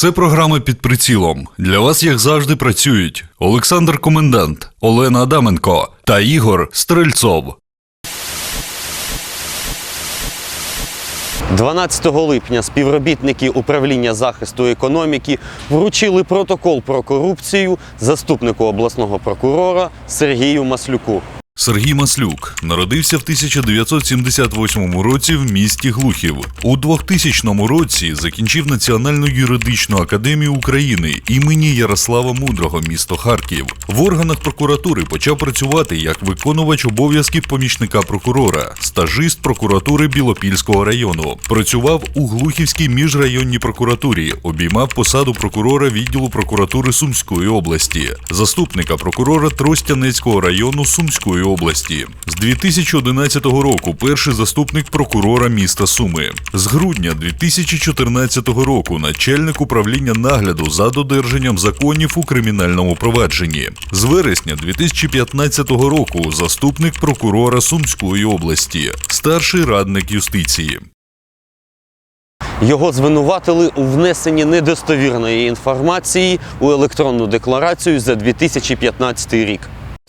Це програма під прицілом. Для вас, як завжди, працюють Олександр Комендант, Олена Адаменко та Ігор Стрельцов. 12 липня співробітники управління захисту економіки вручили протокол про корупцію заступнику обласного прокурора Сергію Маслюку. Сергій Маслюк народився в 1978 році в місті Глухів. У 2000 році закінчив Національну юридичну академію України імені Ярослава Мудрого, місто Харків. В органах прокуратури почав працювати як виконувач обов'язків помічника прокурора, стажист прокуратури Білопільського району. Працював у Глухівській міжрайонній прокуратурі, обіймав посаду прокурора відділу прокуратури Сумської області, заступника прокурора Тростянецького району Сумської області. З 2011 року перший заступник прокурора міста Суми. З грудня 2014 року начальник управління нагляду за додержанням законів у кримінальному провадженні. З вересня 2015 року заступник прокурора Сумської області, старший радник юстиції. Його звинуватили у внесенні недостовірної інформації у електронну декларацію за 2015 рік.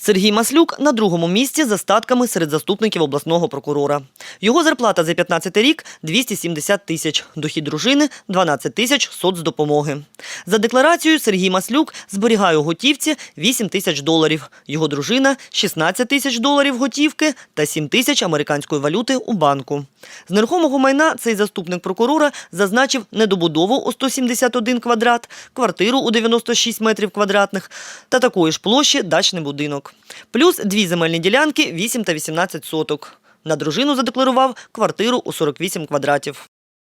Сергій Маслюк на другому місці за статками серед заступників обласного прокурора. Його зарплата за 15 рік 270 тисяч, дохід дружини 12 тисяч соцдопомоги. За декларацією Сергій Маслюк зберігає у готівці 8 тисяч доларів, його дружина 16 тисяч доларів готівки та 7 тисяч американської валюти у банку. З нерухомого майна цей заступник прокурора зазначив недобудову у 171 квадрат, квартиру у 96 метрів квадратних та такої ж площі дачний будинок. Плюс дві земельні ділянки 8 та 18 соток. На дружину задекларував квартиру у 48 квадратів.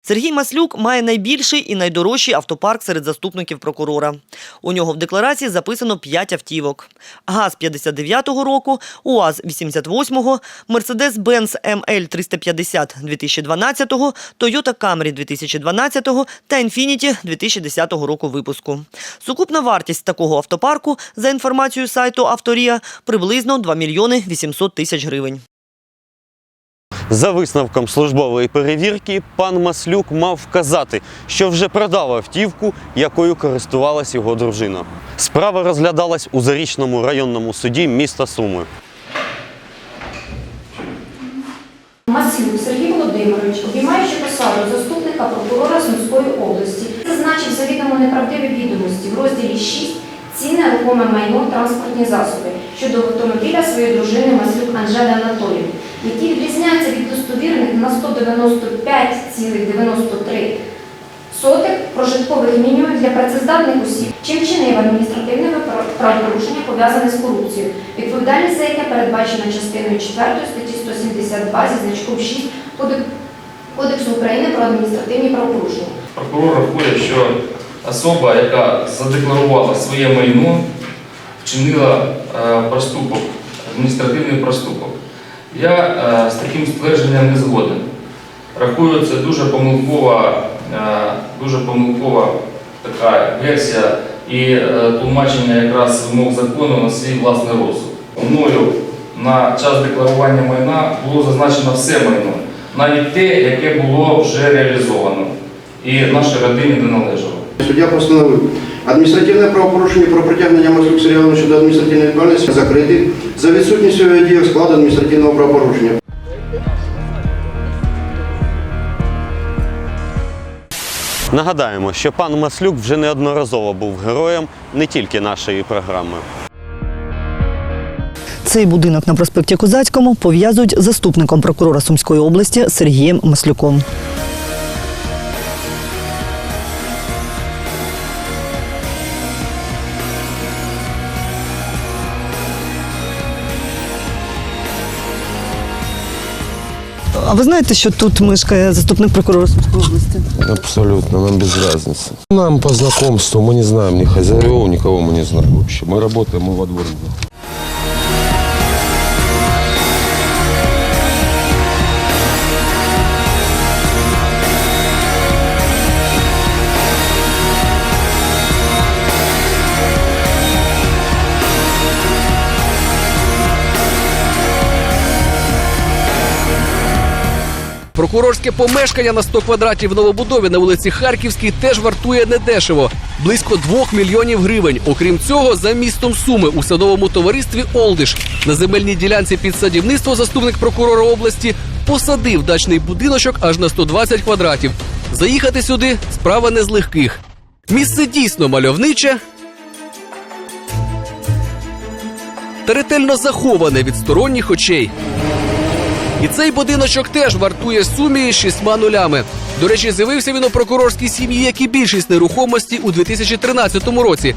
Сергій Маслюк має найбільший і найдорожчий автопарк серед заступників прокурора. У нього в декларації записано 5 автівок. ГАЗ 59-го року, УАЗ 88-го, Mercedes-Benz ML 350 2012-го, Toyota Camry 2012-го та Infiniti 2010 року випуску. Сукупна вартість такого автопарку, за інформацією сайту Авторія, приблизно 2 мільйони 800 тисяч гривень. За висновком службової перевірки, пан Маслюк мав вказати, що вже продав автівку, якою користувалась його дружина. Справа розглядалась у Зарічному районному суді міста Суми. Маслюк Сергій Володимирович, обіймаючи посаду заступника прокурора Сумської області, зазначив завідомо неправдиві відомості в розділі 6 цінне рухоме майно транспортні засоби щодо автомобіля своєї дружини Маслюк Анжели Анатоліївни, які відрізняються від достовірних на 195,93 сотих прожиткових мінімумів для працездатних осіб, чим вчинив адміністративне правопорушення пов'язане з корупцією, відповідальність за яке передбачена частиною 4 статті 172 зі значком 6 Кодексу України про адміністративні правопорушення. Прокурор рахує, що особа, яка задекларувала своє майно, вчинила е, проступок, адміністративний проступок. Я е, з таким ствердженням не згоден. Рахую, це дуже помилкова, е, дуже помилкова така версія і е, тлумачення якраз вимог закону на свій власний розсуд. Мною на час декларування майна було зазначено все майно, навіть те, яке було вже реалізовано і нашій родині не належало. Суддя постановив адміністративне правопорушення про притягнення Маслюк Сергія щодо адміністративної відповідальності закрити за відсутністю діях складу адміністративного правопорушення. Нагадаємо, що пан Маслюк вже неодноразово був героєм не тільки нашої програми. Цей будинок на проспекті Козацькому пов'язують з заступником прокурора Сумської області Сергієм Маслюком. А ви знаєте, що тут мешкає заступник прокурора Сумської області? Абсолютно, нам без разницы. Нам по знакомству, мы не знаем ни хозяев, никого мы не знаем вообще. Мы работаем, мы во дворе. Прокурорське помешкання на 100 квадратів новобудові на вулиці Харківській теж вартує недешево близько 2 мільйонів гривень. Окрім цього, за містом Суми у садовому товаристві Олдиш на земельній ділянці під садівництво заступник прокурора області посадив дачний будиночок аж на 120 квадратів. Заїхати сюди справа не з легких. Місце дійсно мальовниче. Та ретельно заховане від сторонніх очей. І цей будиночок теж вартує сумі шістьма нулями. До речі, з'явився він у прокурорській сім'ї, як і більшість нерухомості у 2013 році.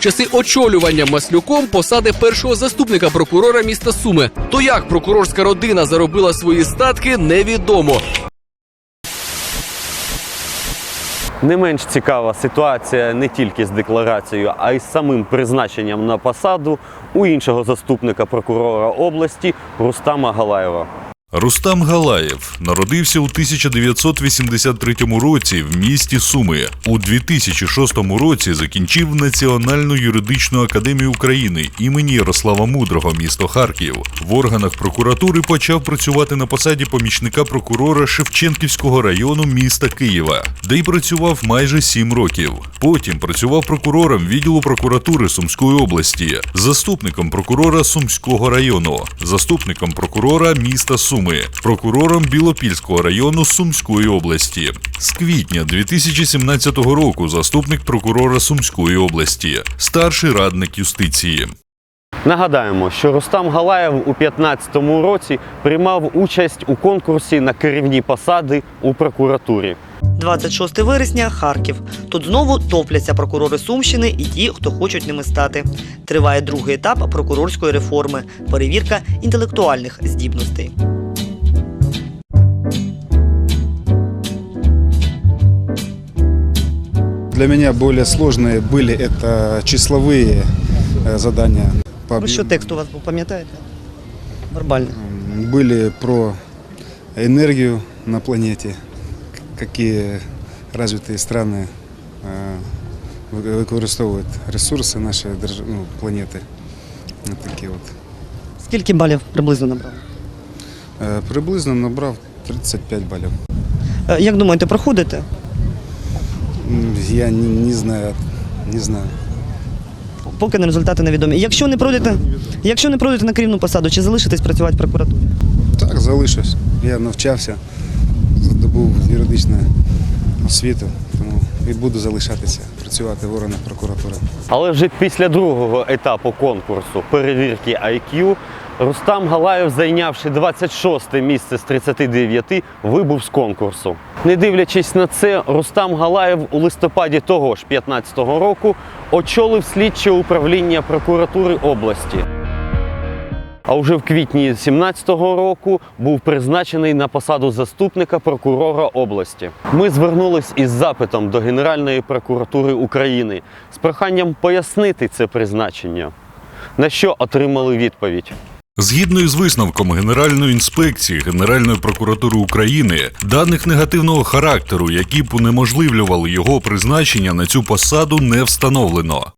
Часи очолювання Маслюком посади першого заступника прокурора міста Суми. То як прокурорська родина заробила свої статки, невідомо. Не менш цікава ситуація не тільки з декларацією, а й з самим призначенням на посаду у іншого заступника прокурора області Рустама Галаєва. Рустам Галаєв народився у 1983 році в місті Суми. У 2006 році закінчив Національну юридичну академію України імені Ярослава Мудрого, місто Харків. В органах прокуратури почав працювати на посаді помічника прокурора Шевченківського району міста Києва, де й працював майже сім років. Потім працював прокурором відділу прокуратури Сумської області, заступником прокурора Сумського району, заступником прокурора міста Суми, прокурором Білопільського району Сумської області. З квітня 2017 року заступник прокурора Сумської області, старший радник юстиції. Нагадаємо, що Рустам Галаєв у 2015 році приймав участь у конкурсі на керівні посади у прокуратурі. 26 вересня Харків. Тут знову топляться прокурори Сумщини і ті, хто хочуть ними стати. Триває другий етап прокурорської реформи перевірка інтелектуальних здібностей. Для меня более сложные были это числовые э, задания. По Ну що текст у вас був, пам'ятаєте? Вербальний. объему. Были про энергию на планете, какие развитые страны э, вы- використовують ресурси нашої держ... ну, планети. Вот такі от. Скільки балів приблизно набрали? Е, Приблизно набрав 35 балів. Е, Як думаєте, проходите? Я не, не знаю, не знаю. Поки на результати невідомі. Якщо не пройдете, якщо не пройдете на керівну посаду, чи залишитесь працювати в прокуратурі? Так, залишусь. Я навчався, здобув юридичну освіту, тому і буду залишатися, працювати в органах прокуратури. Але вже після другого етапу конкурсу перевірки IQ Рустам Галаєв, зайнявши 26 місце з 39, вибув з конкурсу. Не дивлячись на це, Рустам Галаєв у листопаді того ж 15-го року очолив слідче управління прокуратури області. А вже в квітні 17-го року був призначений на посаду заступника прокурора області. Ми звернулись із запитом до Генеральної прокуратури України з проханням пояснити це призначення, на що отримали відповідь. Згідно із висновком Генеральної інспекції Генеральної прокуратури України, даних негативного характеру, які б унеможливлювали його призначення на цю посаду, не встановлено.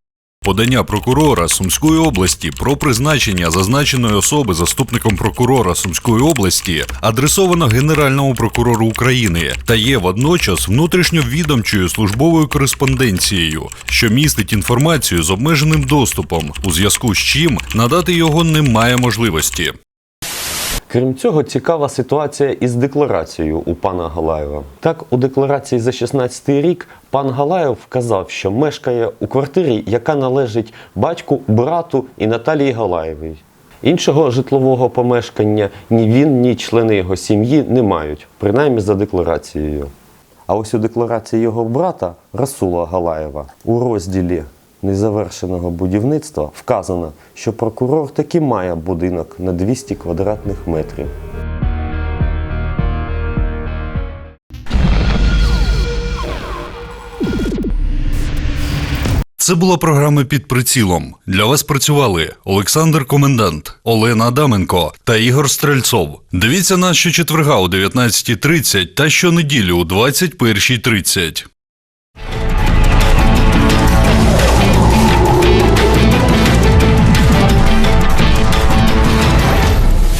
Подання прокурора Сумської області про призначення зазначеної особи заступником прокурора Сумської області адресовано Генеральному прокурору України та є водночас внутрішньовідомчою службовою кореспонденцією, що містить інформацію з обмеженим доступом, у зв'язку з чим надати його немає можливості. Крім цього, цікава ситуація із декларацією у пана Галаєва. Так, у декларації за 16 рік пан Галаєв вказав, що мешкає у квартирі, яка належить батьку, брату і Наталії Галаєвій. Іншого житлового помешкання ні він, ні члени його сім'ї не мають, принаймні за декларацією. А ось у декларації його брата Расула Галаєва у розділі незавершеного будівництва вказано, що прокурор таки має будинок на 200 квадратних метрів. Це була програма під прицілом. Для вас працювали Олександр Комендант, Олена Адаменко та Ігор Стрельцов. Дивіться нас щочетверга о 19.30 та щонеділі о 21.30.